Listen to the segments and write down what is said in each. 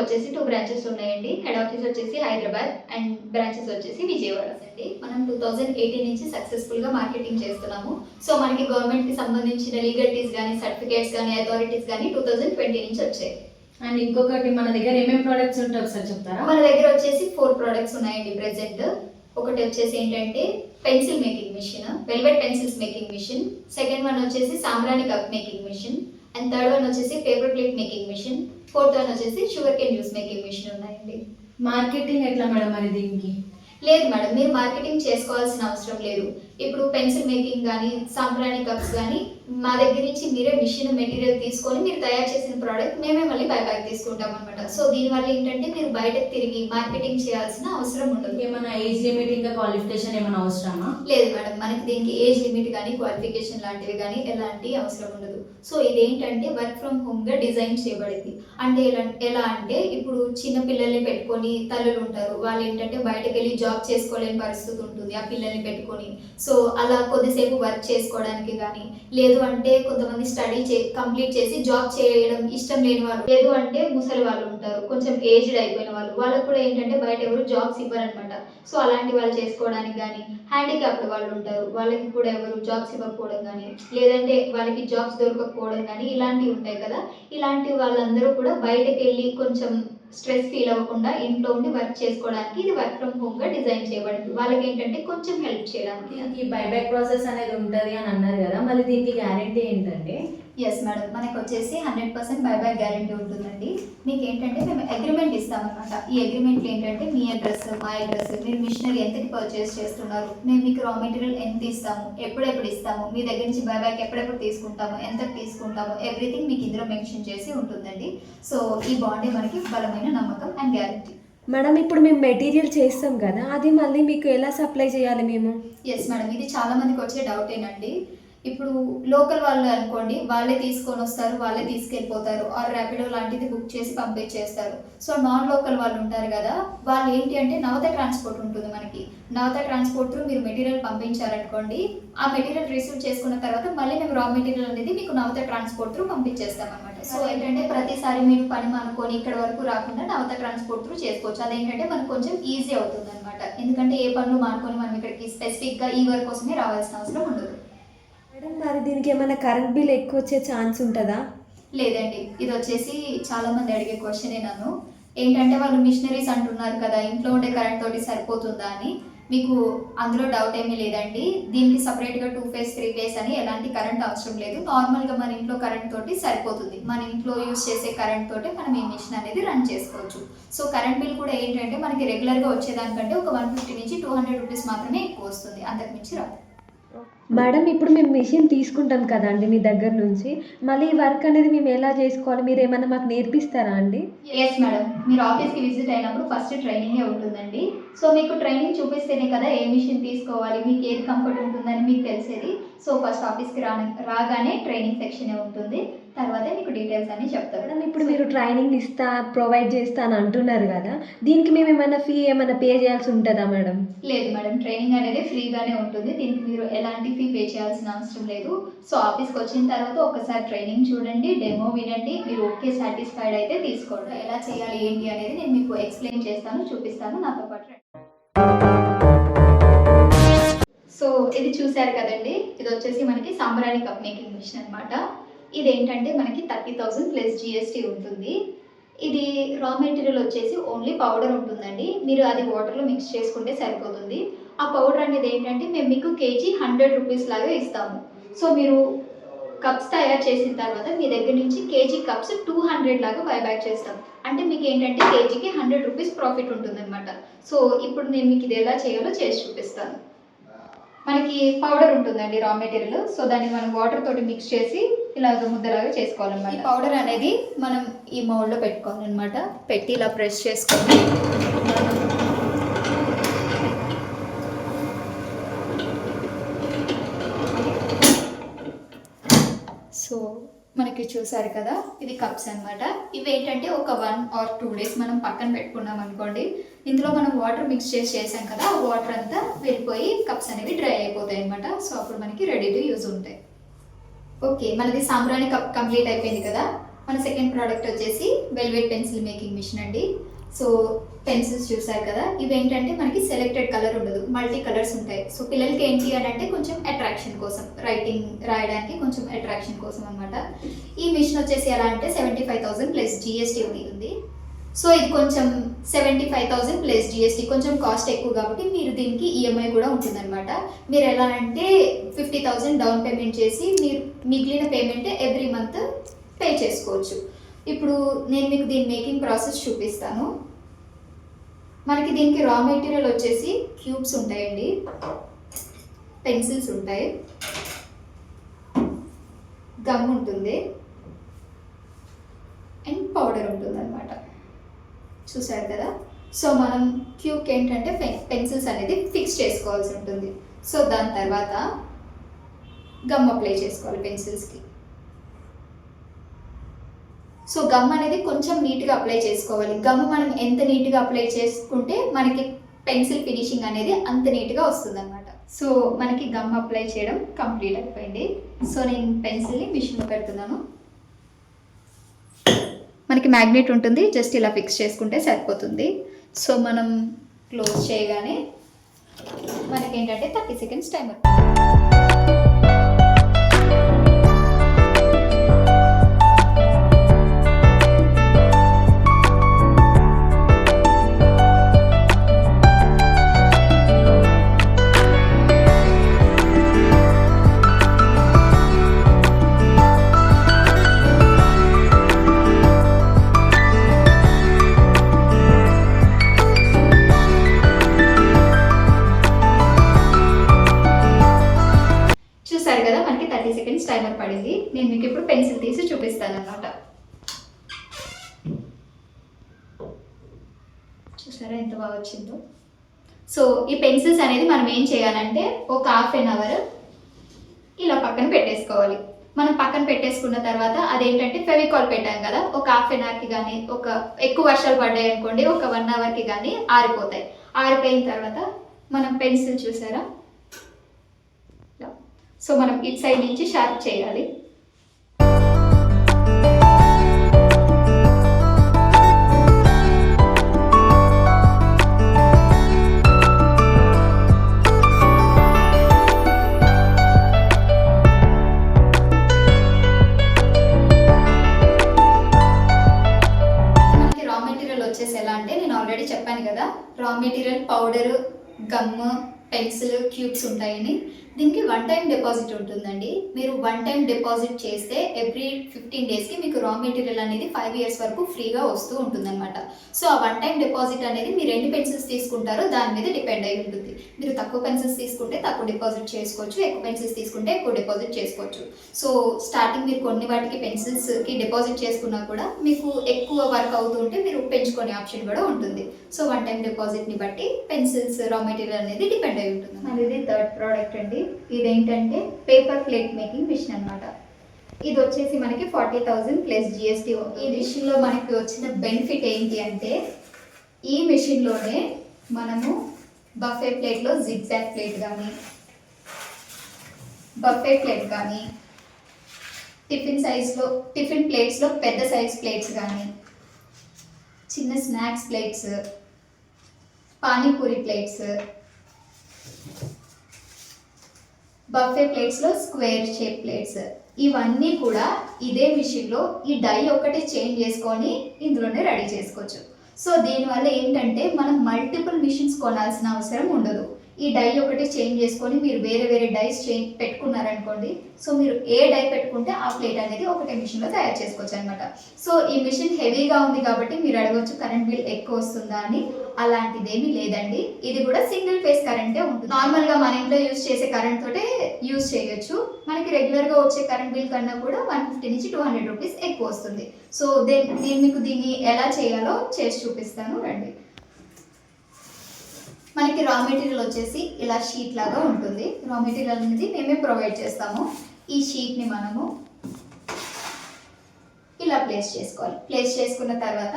వచ్చేసి two branches ఉన్నాయండి. Head office వచ్చేసి హైదరాబాద్ అండ్ బ్రాంచెస్ వచ్చేసి విజయవాడ అండి. మనం టూ థౌజండ్ ఎయిటీన్ నుంచి సక్సెస్ఫుల్గా మార్కెటింగ్ చేస్తున్నాము. సో మనకి గవర్నమెంట్కి సంబంధించిన లీగల్టీస్ కానీ సర్టిఫికేట్స్ కానీ అథారిటీస్ కానీ టూ థౌజండ్ ట్వంటీ నుంచి వచ్చాయి. అండ్ ఇంకొకటి మన దగ్గర ఏమేమి ప్రోడక్ట్స్ ఉంటాయి ఒకసారి చెప్తారా? మన దగ్గర వచ్చేసి ఫోర్ ప్రోడక్ట్స్ ఉన్నాయండి ప్రెసెంట్ ఒకటి వచ్చేసి ఏంటంటే pencil making machine velvet pencils making machine second one వచ్చేసి సాంబ్రాణి cup making machine and third one వచ్చేసి paper plate making machine fourth one వచ్చేసి sugar cane juice making machine ఉన్నాయండి. మార్కెటింగ్ ఎట్లా మేడం మరి దీనికి? లేదు మేడం మీరు మార్కెటింగ్ చేసుకోవాల్సిన అవసరం లేదు. ఇప్పుడు పెన్సిల్ మేకింగ్ కానీ సాంబ్రాణి కప్స్ కానీ మా దగ్గర నుంచి మీరే మిషన్ మెటీరియల్ తీసుకొని మీరు తయారు చేసిన ప్రోడక్ట్ మేమే మళ్ళీ బై బ్యాక్ తీసుకుంటాం అనమాట సో దీనివల్ల ఏంటంటే మీరు బయటకు తిరిగి మార్కెటింగ్ చేయాల్సిన అవసరం ఉండదు. ఏమైనా ఏజ్ లిమిట్ ఇంకా క్వాలిఫికేషన్ ఏమైనా అవసరమా? లేదు మేడం మనకి దీనికి ఏజ్ లిమిట్ కానీ క్వాలిఫికేషన్ లాంటివి కానీ ఎలాంటి అవసరం ఉండదు. సో ఇదేంటంటే వర్క్ ఫ్రమ్ హోమ్గా డిజైన్ చేయబడింది. అంటే ఎలా ఎలా అంటే ఇప్పుడు చిన్న పిల్లల్ని పెట్టుకొని తల్లులు ఉంటారు. వాళ్ళు ఏంటంటే బయటకు వెళ్ళి జాబ్ చేసుకోలేని పరిస్థితి ఉంటుంది ఆ పిల్లల్ని పెట్టుకొని. సో అలా కొద్దిసేపు వర్క్ చేసుకోవడానికి కానీ లేదు అంటే కొంతమంది స్టడీ చే కంప్లీట్ చేసి జాబ్ చేయడం ఇష్టం లేని వాళ్ళు. లేదు అంటే ముసలి వాళ్ళు ఉంటారు. కొంచెం ఏజ్డ్ అయిపోయిన వాళ్ళు. వాళ్ళకు కూడా ఏంటంటే బయట ఎవరు జాబ్స్ ఇవ్వరనమాట సో అలాంటి వాళ్ళు చేసుకోవడానికి కానీ హ్యాండిక్యాప్డ్ వాళ్ళు ఉంటారు. వాళ్ళకి కూడా ఎవరు జాబ్స్ ఇవ్వకపోవడం కానీ లేదంటే వాళ్ళకి జాబ్స్ దొరకకపోవడం కానీ ఇలాంటివి ఉంటాయి కదా. ఇలాంటి వాళ్ళందరూ కూడా బయటకు వెళ్ళి కొంచెం స్ట్రెస్ ఫీల్ అవ్వకుండా ఇంట్లో ఉండి వర్క్ చేసుకోవడానికి ఇది వర్క్ ఫ్రమ్ హోమ్గా డిజైన్ చేయబడింది. వాళ్ళకి ఏంటంటే కొంచెం హెల్ప్ చేయడానికి. ఈ బైబ్యాక్ ప్రాసెస్ అనేది ఉంటుంది అని అన్నారు కదా మళ్ళీ దీనికి గ్యారంటీ ఏంటంటే ఎస్ మేడం మనకు వచ్చేసి హండ్రెడ్ పర్సెంట్ బైబ్యాక్ గ్యారంటీ ఉంటుందండి. మీకు ఏంటంటే మేము అగ్రిమెంట్ ఇస్తామన్నమాట. ఈ అగ్రిమెంట్ ఏంటంటే మీ అడ్రస్ మా అడ్రస్ మీరు మిషనరీ ఎంతకి పర్చేస్ చేస్తున్నారు మేము మీకు రా మెటీరియల్ ఎంత ఇస్తాము ఎప్పుడెప్పుడు ఇస్తాము మీ దగ్గర నుంచి బైబ్యాక్ ఎప్పుడెప్పుడు తీసుకుంటాము ఎంత తీసుకుంటాము ఎవ్రీథింగ్ మీకు ఇందులో మెన్షన్ చేసి ఉంటుందండి. సో ఈ బాండే మనకి బలమైన నమ్మకం అండ్ గ్యారంటీ మేడం ఇప్పుడు మేము మెటీరియల్ చేస్తాం కదా అది మళ్ళీ మీకు ఎలా సప్లై చేయాలి మేము? ఎస్ మేడం ఇది చాలా మందికి వచ్చే డౌట్ ఏనండి. ఇప్పుడు లోకల్ వాళ్ళు అనుకోండి వాళ్ళే తీసుకొని వస్తారు వాళ్ళే తీసుకెళ్ళిపోతారు. ఆర్ ర్యాపిడో లాంటిది బుక్ చేసి పంపించేస్తారు. సో నాన్ లోకల్ వాళ్ళు ఉంటారు కదా వాళ్ళు ఏంటి అంటే నవత ట్రాన్స్పోర్ట్ ఉంటుంది మనకి. నవత ట్రాన్స్పోర్ట్ త్రూ మీరు మెటీరియల్ పంపించారనుకోండి ఆ మెటీరియల్ రిసీవ్ చేసుకున్న తర్వాత మళ్ళీ మేము రా మెటీరియల్ అనేది మీకు నవత ట్రాన్స్పోర్ట్ త్రూ పంపించేస్తాం అనమాట సో ఏంటంటే ప్రతిసారి మీరు పని అనుకొని ఇక్కడ వరకు రాకుండా నవత ట్రాన్స్పోర్ట్ త్రూ చేసుకోవచ్చు. అదేంటంటే మనకు కొంచెం ఈజీ అవుతుంది అనమాట ఎందుకంటే ఏ పనులు మానుకొని మనం ఇక్కడికి స్పెసిఫిక్గా ఈ వర్క్ కోసమే రావాల్సిన అవసరం ఉండదు. మరి దీనికి ఏమైనా కరెంట్ బిల్ ఎక్కువ వచ్చే ఛాన్స్ ఉంటుందా? లేదండి. ఇది వచ్చేసి చాలా మంది అడిగే క్వశ్చనే నన్ను. ఏంటంటే వాళ్ళు మిషనరీస్ అంటున్నారు కదా ఇంట్లో ఉండే కరెంట్ తోటి సరిపోతుందా అని. మీకు అందులో డౌట్ ఏమీ లేదండి. దీనికి సపరేట్గా టూ ఫేస్ త్రీ ఫేస్ అని ఎలాంటి కరెంట్ అవసరం లేదు. నార్మల్గా మన ఇంట్లో కరెంట్ తోటి సరిపోతుంది. మన ఇంట్లో యూస్ చేసే కరెంట్ తోటే మనం ఈ మిషన్ అనేది రన్ చేసుకోవచ్చు. సో కరెంట్ బిల్ కూడా ఏంటంటే మనకి రెగ్యులర్గా వచ్చేదానికంటే ఒక వన్ ఫిఫ్టీ నుంచి టూ హండ్రెడ్ రూపీస్ మాత్రమే ఎక్కువ వస్తుంది. అంతకుమించి రాదు. మేడం ఇప్పుడు మేము మిషన్ తీసుకుంటాం కదా అండి మీ దగ్గర నుంచి. మళ్ళీ ఈ వర్క్ అనేది మేము ఎలా చేసుకోవాలి? మీరు ఏమైనా మాకు నేర్పిస్తారా అండి? Yes madam. మీరు ఆఫీస్కి విజిట్ అయినప్పుడు ఫస్ట్ ట్రైనింగే ఉంటుందండి. సో మీకు ట్రైనింగ్ చూపిస్తేనే కదా ఏ మిషన్ తీసుకోవాలి మీకు ఏది కంఫర్ట్ ఉంటుందని మీకు తెలిసేది. సో ఫస్ట్ ఆఫీస్కి రా రాగానే ట్రైనింగ్ సెక్షనే ఉంటుంది. తర్వాత మీకు డీటెయిల్స్ అన్ని చెప్తారు మేడం ఇప్పుడు మీరు ట్రైనింగ్ ఇస్తా ప్రొవైడ్ చేస్తా అని అంటున్నారు కదా దీనికి మేము ఏమైనా ఫీ ఏమైనా పే చేయాల్సి ఉంటుందా మేడం లేదు మేడం ట్రైనింగ్ అనేది ఫ్రీగానే ఉంటుంది. దీనికి మీరు ఎలాంటి ఫీ పే చేయాల్సిన అవసరం లేదు. సో ఆఫీస్కి వచ్చిన తర్వాత ఒకసారి ట్రైనింగ్ చూడండి డెమో వినండి మీరు ఓకే సాటిస్ఫైడ్ అయితే తీసుకోండి. ఎలా చేయాలి ఏంటి అనేది నేను మీకు ఎక్స్ప్లెయిన్ చేస్తాను చూపిస్తాను. నాతో పాటు. సో ఇది చూశారు కదండి. ఇది వచ్చేసి మనకి సాంబ్రాణి కప్ మేకింగ్ మిషన్ అనమాట ఇది ఏంటంటే మనకి థర్టీ థౌజండ్ ప్లస్ జిఎస్టీ ఉంటుంది. ఇది రా మెటీరియల్ వచ్చేసి ఓన్లీ పౌడర్ ఉంటుందండి. మీరు అది వాటర్లో మిక్స్ చేసుకుంటే సరిపోతుంది. ఆ పౌడర్ అనేది ఏంటంటే మేము మీకు కేజీ హండ్రెడ్ రూపీస్ లాగా ఇస్తాము. సో మీరు కప్స్ తయారు చేసిన తర్వాత మీ దగ్గర నుంచి కేజీ కప్స్ టూ హండ్రెడ్ లాగా బైబ్యాక్ చేస్తాం. అంటే మీకు ఏంటంటే కేజీకి హండ్రెడ్ రూపీస్ ప్రాఫిట్ ఉంటుందన్నమాట. సో ఇప్పుడు నేను మీకు ఇది ఎలా చేయాలో చేసి చూపిస్తాను. మనకి పౌడర్ ఉంటుందండి రా మెటీరియల్ సో దాన్ని మనం వాటర్ తోటి మిక్స్ చేసి ఇలాగ ముద్దలాగా చేసుకోవాలన్నమాట. ఈ పౌడర్ అనేది మనం ఈ మౌల్డ్లో పెట్టుకోవాలన్నమాట. పెట్టి ఇలా ప్రెస్ చేసుకొని సో మనకి చూసారు కదా ఇది కప్స్ అన్నమాట. ఇవి ఏంటంటే ఒక వన్ ఆర్ టూ డేస్ మనం పక్కన పెట్టుకున్నాం అనుకోండి ఇందులో మనం వాటర్ మిక్స్ చేసి చేసాం కదా వాటర్ అంతా వెళ్ళిపోయి కప్స్ అనేవి డ్రై అయిపోతాయి అనమాట సో అప్పుడు మనకి రెడీ టు యూజ్ ఉంటాయి. ఓకే మనది సాంబ్రాణి కప్ కంప్లీట్ అయిపోయింది కదా. మన సెకండ్ ప్రోడక్ట్ వచ్చేసి వెల్వెట్ పెన్సిల్ మేకింగ్ మిషన్ అండి. సో పెన్సిల్స్ చూసారు కదా. ఇవి ఏంటంటే మనకి సెలెక్టెడ్ కలర్ ఉండదు. మల్టీ కలర్స్ ఉంటాయి. సో పిల్లలకి ఏంటి అని అంటే కొంచెం అట్రాక్షన్ కోసం రైటింగ్ రాయడానికి కొంచెం అట్రాక్షన్ కోసం అనమాట ఈ మిషన్ వచ్చేసి ఎలా అంటే seventy five thousand plus GST ఉంది. సో ఇది కొంచెం seventy five thousand plus GST కొంచెం కాస్ట్ ఎక్కువ కాబట్టి మీరు దీనికి ఈఎంఐ కూడా ఉంటుందన్నమాట. మీరు ఎలా అంటే ఫిఫ్టీ థౌసండ్ డౌన్ పేమెంట్ చేసి మీరు మిగిలిన పేమెంట్ ఎవ్రీ మంత్ పే చేసుకోవచ్చు. ఇప్పుడు నేను మీకు దీని మేకింగ్ ప్రాసెస్ చూపిస్తాను. మనకి దీనికి రా మెటీరియల్ వచ్చేసి క్యూబ్స్ ఉంటాయండి. పెన్సిల్స్ ఉంటాయి. గమ్ ఉంటుంది. అండ్ పౌడర్ ఉంటుంది అనమాట చూసారు కదా? సో మనం క్యూబ్కి ఏంటంటే పెన్సిల్స్ అనేది ఫిక్స్ చేసుకోవాల్సి ఉంటుంది. సో దాని తర్వాత గమ్ అప్లై చేసుకోవాలి పెన్సిల్స్కి. సో గమ్ అనేది కొంచెం నీట్గా అప్లై చేసుకోవాలి. గమ్ మనం ఎంత నీట్గా అప్లై చేసుకుంటే మనకి పెన్సిల్ ఫినిషింగ్ అనేది అంత నీట్గా వస్తుంది అనమాట సో మనకి గమ్ అప్లై చేయడం కంప్లీట్ అయిపోయింది. సో నేను పెన్సిల్ని మిషన్లో పెడుతున్నాను. మనకి మ్యాగ్నెట్ ఉంటుంది జస్ట్ ఇలా ఫిక్స్ చేసుకుంటే సరిపోతుంది. సో మనం క్లోజ్ చేయగానే మనకి ఏంటంటే థర్టీ సెకండ్స్ టైమర్ పడింది. నేను మీకు ఇప్పుడు పెన్సిల్ తీసి చూపిస్తాను అనమాట చూసారా ఎంత బాగా వచ్చిందో? సో ఈ పెన్సిల్స్ అనేది మనం ఏం చేయాలంటే ఒక హాఫ్ అన్ అవర్ ఇలా పక్కన పెట్టేసుకోవాలి. మనం పక్కన పెట్టేసుకున్న తర్వాత అదేంటంటే ఫెవికాల్ పెట్టాం కదా ఒక హాఫ్ అన్ అవర్కి కానీ ఒక ఎక్కువ వర్షాలు పడ్డాయి అనుకోండి ఒక వన్ అవర్కి కానీ ఆరిపోతాయి. ఆరిపోయిన తర్వాత మనం పెన్సిల్ చూసారా? సో మనం ఇటు సైడ్ నుంచి షార్ప్ చేయాలి. రా మెటీరియల్ వచ్చేసి ఎలా అంటే నేను ఆల్రెడీ చెప్పాను కదా raw material powder gum pencil cubes ఉంటాయని. దీనికి వన్ టైం డిపాజిట్ ఉంటుందండి. మీరు వన్ టైం డిపాజిట్ చేస్తే ఎవ్రీ ఫిఫ్టీన్ డేస్కి మీకు రా మెటీరియల్ అనేది ఫైవ్ ఇయర్స్ వరకు ఫ్రీగా వస్తూ ఉంటుందన్నమాట. సో ఆ వన్ టైం డిపాజిట్ అనేది మీరు ఎన్ని పెన్సిల్స్ తీసుకుంటారో దాని మీద డిపెండ్ అయి ఉంటుంది. మీరు తక్కువ పెన్సిల్స్ తీసుకుంటే తక్కువ డిపాజిట్ చేసుకోవచ్చు ఎక్కువ పెన్సిల్స్ తీసుకుంటే ఎక్కువ డిపాజిట్ చేసుకోవచ్చు. సో స్టార్టింగ్ మీరు కొన్ని వాటికి పెన్సిల్స్కి డిపాజిట్ చేసుకున్నా కూడా మీకు ఎక్కువ వర్క్ అవుతుంటే మీరు పెంచుకునే ఆప్షన్ కూడా ఉంటుంది. సో వన్ టైం డిపాజిట్ని బట్టి పెన్సిల్స్ రా మెటీరియల్ అనేది డిపెండ్ అయి ఉంటుంది. మరి ఇది థర్డ్ ప్రోడక్ట్ అండి. ఇదేంటంటే పేపర్ ప్లేట్ మేకింగ్ మిషన్ అనమాట ఇది వచ్చేసి మనకి ఫార్టీ థౌజండ్ ప్లస్ జిఎస్టీ ఈ మిషన్లో మనకి వచ్చిన బెనిఫిట్ ఏంటి అంటే ఈ మిషన్లోనే మనము బఫే ప్లేట్లో జిగ్జాగ్ ప్లేట్ కానీ బఫే ప్లేట్ కానీ టిఫిన్ సైజ్లో టిఫిన్ ప్లేట్స్లో పెద్ద సైజ్ ప్లేట్స్ కానీ చిన్న snacks plates panipuri plates buffet ప్లేట్స్లో square shape plates ఇవన్నీ కూడా ఇదే మిషన్లో ఈ డై ఒకటి చేంజ్ చేసుకొని ఇందులోనే రెడీ చేసుకోవచ్చు. సో దీనివల్ల ఏంటంటే మనం మల్టిపుల్ మిషన్స్ కొనాల్సిన అవసరం ఉండదు. ఈ డై ఒకటి చేంజ్ చేసుకొని మీరు వేరే వేరే డైస్ చేంజ్ పెట్టుకున్నారనుకోండి సో మీరు ఏ డై పెట్టుకుంటే ఆ ప్లేట్ అనేది ఒకటే మిషన్లో తయారు చేసుకోవచ్చు అనమాట సో ఈ మిషన్ హెవీగా ఉంది కాబట్టి మీరు అడగవచ్చు కరెంట్ బిల్ ఎక్కువ వస్తుందా అని. అలాంటిదేమీ లేదండి. ఇది కూడా సింగిల్ ఫేస్ కరెంటే ఉంటుంది. నార్మల్గా మన ఇంట్లో యూస్ చేసే కరెంట్ తోటే యూస్ చేయొచ్చు. మనకి రెగ్యులర్గా వచ్చే కరెంట్ బిల్ కన్నా కూడా వన్ ఫిఫ్టీ నుంచి టూ హండ్రెడ్ రూపీస్ ఎక్కువ వస్తుంది. సో దే- నేను మీకు దీన్ని ఎలా చేయాలో చేసి చూపిస్తాను. రండి. మనకి రా మెటీరియల్ వచ్చేసి ఇలా షీట్ లాగా ఉంటుంది. రా మెటీరియల్ అనేది మేమే ప్రొవైడ్ చేస్తాము. ఈ షీట్ని మనము ఇలా ప్లేస్ చేసుకోవాలి. ప్లేస్ చేసుకున్న తర్వాత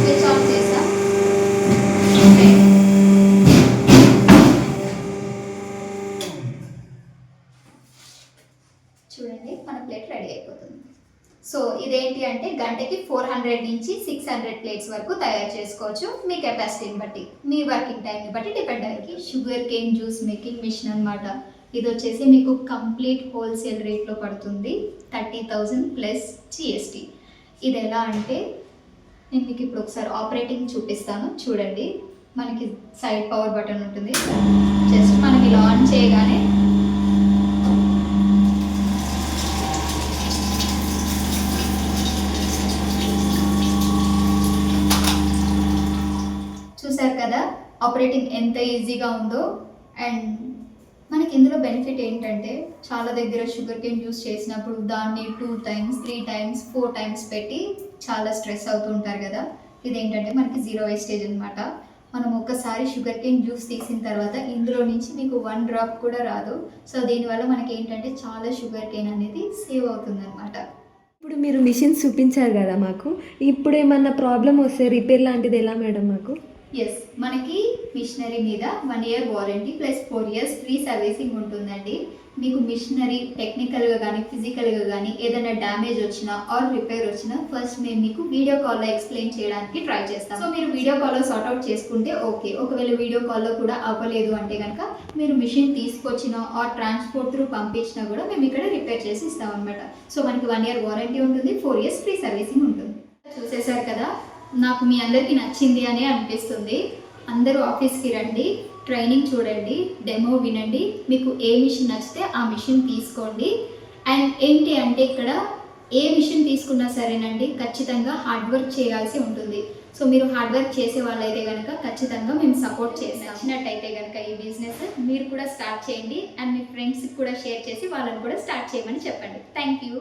స్విచ్ ఆఫ్ చేసాం అంటే గంటికి ఫోర్ హండ్రెడ్ నుంచి సిక్స్ హండ్రెడ్ ప్లేట్స్ వరకు తయారు చేసుకోవచ్చు. మీ కెపాసిటీని బట్టి మీ వర్కింగ్ టైంని బట్టి డిపెండ్ అయ్యి sugar cane juice making machine అన్నమాట. ఇది వచ్చేసి మీకు కంప్లీట్ హోల్సేల్ రేట్లో పడుతుంది. థర్టీ థౌజండ్ ప్లస్ జిఎస్టీ ఇది ఎలా అంటే నేను మీకు ఇప్పుడు ఒకసారి ఆపరేటింగ్ చూపిస్తాను. చూడండి. మనకి సైడ్ పవర్ బటన్ ఉంటుంది. జస్ట్ మనకి ఇలా ఆన్ చేయగానే చూసారు కదా ఆపరేటింగ్ ఎంత ఈజీగా ఉందో అండ్ మనకి ఇందులో బెనిఫిట్ ఏంటంటే చాలా దగ్గర షుగర్ కేన్ యూస్ చేసినప్పుడు దాన్ని two times three times four times పెట్టి చాలా స్ట్రెస్ అవుతూ ఉంటారు కదా. ఇదేంటంటే మనకి జీరో వేస్టేజ్ అనమాట మనం ఒక్కసారి షుగర్ కేన్ జ్యూస్ తీసిన తర్వాత ఇందులో నుంచి మీకు వన్ డ్రాప్ కూడా రాదు. సో దీనివల్ల మనకి ఏంటంటే చాలా షుగర్ కేన్ అనేది సేవ్ అవుతుంది ఇప్పుడు మీరు మిషన్స్ చూపించారు కదా మాకు. ఇప్పుడు ఏమన్నా ప్రాబ్లం వస్తే రిపేర్ లాంటిది ఎలా మేడం మాకు? ఎస్ మనకి మిషనరీ మీద one year warranty plus four years free servicing ఉంటుందండి. మీకు మిషనరీ టెక్నికల్గా కానీ ఫిజికల్గా కానీ ఏదైనా డ్యామేజ్ వచ్చినా ఆర్ రిపేర్ వచ్చినా ఫస్ట్ మేము మీకు వీడియో కాల్లో ఎక్స్ప్లెయిన్ చేయడానికి ట్రై చేస్తాం. సో మీరు వీడియో కాల్లో సార్ట్అవుట్ చేసుకుంటే ఓకే ఒకవేళ వీడియో కాల్లో కూడా అవ్వలేదు అంటే కనుక మీరు మిషన్ తీసుకొచ్చినా ఆర్ ట్రాన్స్పోర్ట్ త్రూ పంపించినా కూడా మేము ఇక్కడ రిపేర్ చేసి ఇస్తాం అనమాట సో మనకి వన్ ఇయర్ వారంటీ ఉంటుంది ఫోర్ ఇయర్స్ ఫ్రీ సర్వీసింగ్ ఉంటుంది. చూసేశారు కదా? నాకు మీ అందరికీ నచ్చింది అనే అనిపిస్తుంది. అందరూ ఆఫీస్కి రండి ట్రైనింగ్ చూడండి డెమో వినండి మీకు ఏ మిషన్ నచ్చితే ఆ మిషన్ తీసుకోండి. అండ్ ఏంటి అంటే ఇక్కడ ఏ మిషన్ తీసుకున్నా సరేనండి ఖచ్చితంగా హార్డ్ వర్క్ చేయాల్సి ఉంటుంది. సో మీరు హార్డ్ వర్క్ చేసే వాళ్ళైతే కనుక ఖచ్చితంగా మేము సపోర్ట్ చేసి నచ్చినట్టయితే కనుక ఈ బిజినెస్ మీరు కూడా స్టార్ట్ చేయండి. అండ్ మీ ఫ్రెండ్స్కి కూడా షేర్ చేసి వాళ్ళని కూడా స్టార్ట్ చేయమని చెప్పండి. Thank you.